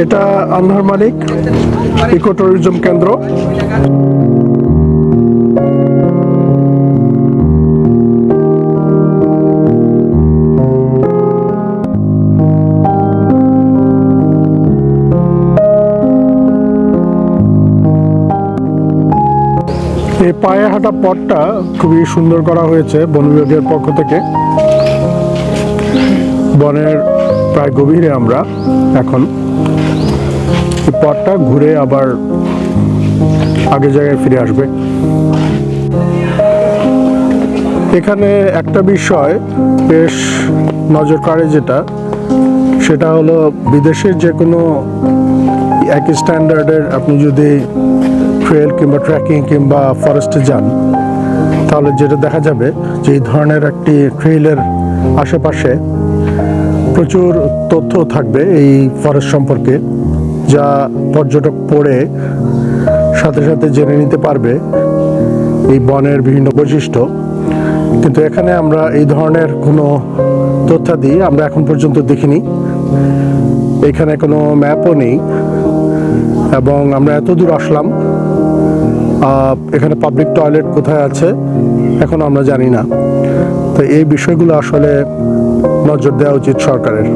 এটা আনহার মালিক eco tourism কেন্দ্র। এই পায়ে হাঁটা পথটা খুবই সুন্দর করা হয়েছে বন বিভাগের পক্ষ থেকে। বনের প্রায় গভীরে আমরা এখন পথটা ঘুরে আবার আগের জায়গায় ফিরে আসবে। এখানে একটা বিষয় বেশ নজর কাড়ে যেটা, সেটা হলো বিদেশের যে কোনো একই স্ট্যান্ডার্ডের আপনি যদি ট্রেল কিংবা ট্রেকিং কিংবা ফরেস্টে যান, তাহলে যেটা দেখা যাবে যে এই ধরনের একটি ট্রেইলের আশেপাশে প্রচুর তথ্য থাকবে এই ফরেস্ট সম্পর্কে, যা পর্যটক পড়ে, সাথে সাথে জেনে নিতে পারবে এই বনের বিভিন্ন বৈশিষ্ট্য। কিন্তু এখানে আমরা এই ধরনের কোনো তথ্যাদি আমরা এখন পর্যন্ত দেখিনি। এখানে কোনো ম্যাপও নেই এবং আমরা এত দূর আসলাম। এখানে পাবলিক টয়লেট কোথায় আছে? এখন আমরা জানি না। তো এই বিষয়গুলো আসলে নজর দেওয়া উচিত সরকারের।